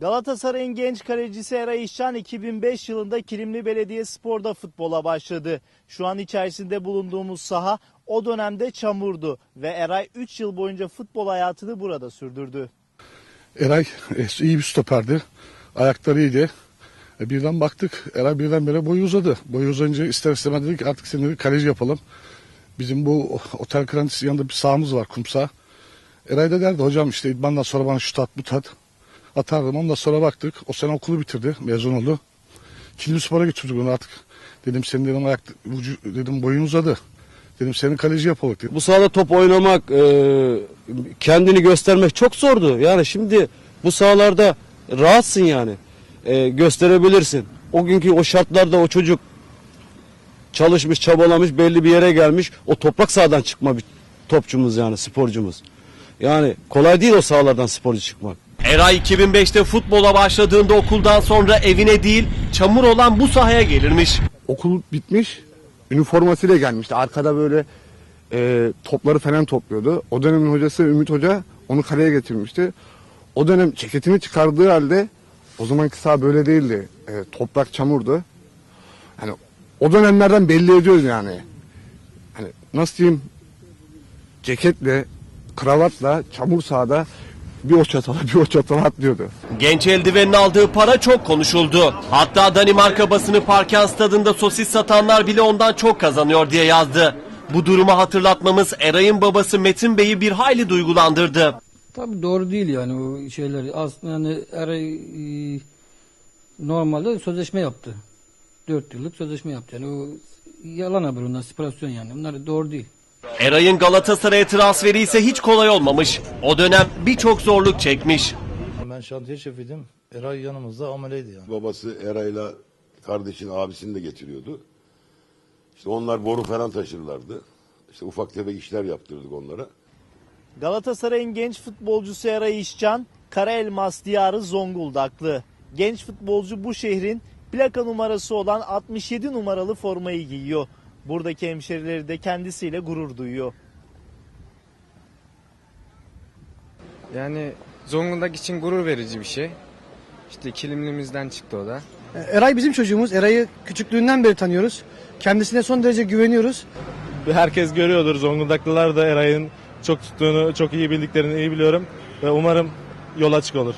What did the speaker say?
Galatasaray'ın genç kalecisi Eray İşcan 2005 yılında Kilimli Belediyespor'da futbola başladı. Şu an içerisinde bulunduğumuz saha o dönemde çamurdu ve Eray 3 yıl boyunca futbol hayatını burada sürdürdü. Eray e, iyi bir stoperdi. Ayakları iyiydi. E, birden baktık. Eray birdenbire boyu uzadı. Boyu uzayınca ister istemez dedik artık seni dedik kaleci yapalım. Bizim bu otel krantisi yanında bir sahamız var kum saha. Eray da derdi hocam işte idmandan sonra bana şut at bu at. Atardım ondan sonra baktık. O sene okulu bitirdi. Mezun oldu. Kilim Spor'a götürdük onu artık. Dedim senin dedim ayak vücu- dedim boyun uzadı. Dedim seni kaleci yapalım dedim. Bu sahada top oynamak, e, kendini göstermek çok zordu. Yani şimdi bu sahalarda rahatsın yani. E, gösterebilirsin. O günkü o şartlarda o çocuk çalışmış, çabalamış, belli bir yere gelmiş. O toprak sahadan çıkma bir topçumuz yani, sporcumuz. Yani kolay değil o sahalardan sporcu çıkmak. Eray 2005'te futbola başladığında okuldan sonra evine değil çamur olan bu sahaya gelirmiş. okul bitmiş. Üniformasıyla gelmişti. Arkada böyle e, topları falan topluyordu. O dönemin hocası Ümit Hoca onu kaleye getirmişti. O dönem ceketini çıkardığı halde o zamanki saha böyle değildi. E, toprak çamurdu. Hani o dönemlerden belli ediyoruz yani. Hani nasıl diyeyim ceketle, kravatla, çamur sahada bir o çatala bir o çatala atlıyordu. Genç eldivenin aldığı para çok konuşuldu. Hatta Danimarka basını Parken stadında sosis satanlar bile ondan çok kazanıyor diye yazdı. Bu durumu hatırlatmamız Eray'ın babası Metin Bey'i bir hayli duygulandırdı. Tabii doğru değil yani o şeyler. Aslında yani Eray e, normalde sözleşme yaptı. 4 yıllık sözleşme yaptı. Yani o yalan haber onlar, spekülasyon yani. Bunlar doğru değil. Eray'ın Galatasaray'a transferi ise hiç kolay olmamış. O dönem birçok zorluk çekmiş. Ben şantiye şefiydim. Eray yanımızda ameleydi yani. Babası Eray'la kardeşin abisini de getiriyordu. İşte onlar boru falan taşırlardı. İşte ufak tefek işler yaptırdık onlara. Galatasaray'ın genç futbolcusu Eray İşcan, Kara Elmas diyarı Zonguldaklı. Genç futbolcu bu şehrin plaka numarası olan 67 numaralı formayı giyiyor. Buradaki hemşerileri de kendisiyle gurur duyuyor. Yani Zonguldak için gurur verici bir şey. İşte kilimlimizden çıktı o da. Eray bizim çocuğumuz. Eray'ı küçüklüğünden beri tanıyoruz. Kendisine son derece güveniyoruz. herkes görüyordur. Zonguldaklılar da Eray'ın çok tuttuğunu, çok iyi bildiklerini iyi biliyorum. Ve umarım yol açık olur.